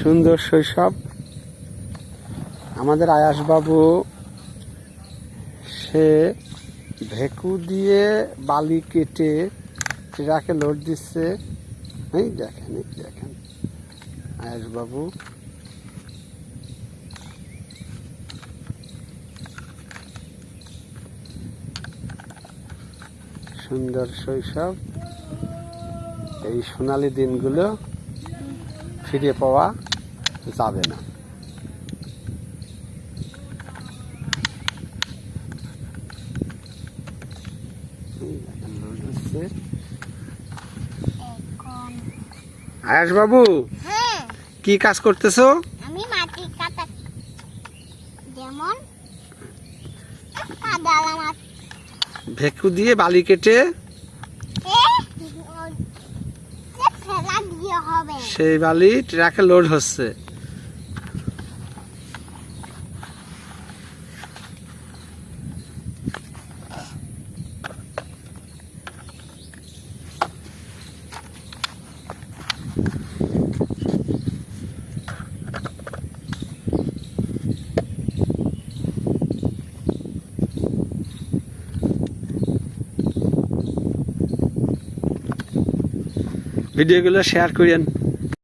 সুন্দর শৈশব। আমাদের আয়াসবাবু, সে ভেকু দিয়ে বালি কেটে ট্রাকে লোড দিচ্ছে। এই দেখেন এই দেখেন, আয়াসবাবু। সুন্দর শৈশব। এই সোনালি দিনগুলো ফিরে পাওয়া যাবে না। আয়াস বাবু হ্যাঁ। কি কাজ করতেছো? আমি মাটি কাটা যেমন ভেকু দিয়ে বালি কেটে হবে সেই বালি ট্রাকে লোড হচ্ছে। ভিডিওগুলো শেয়ার করেন।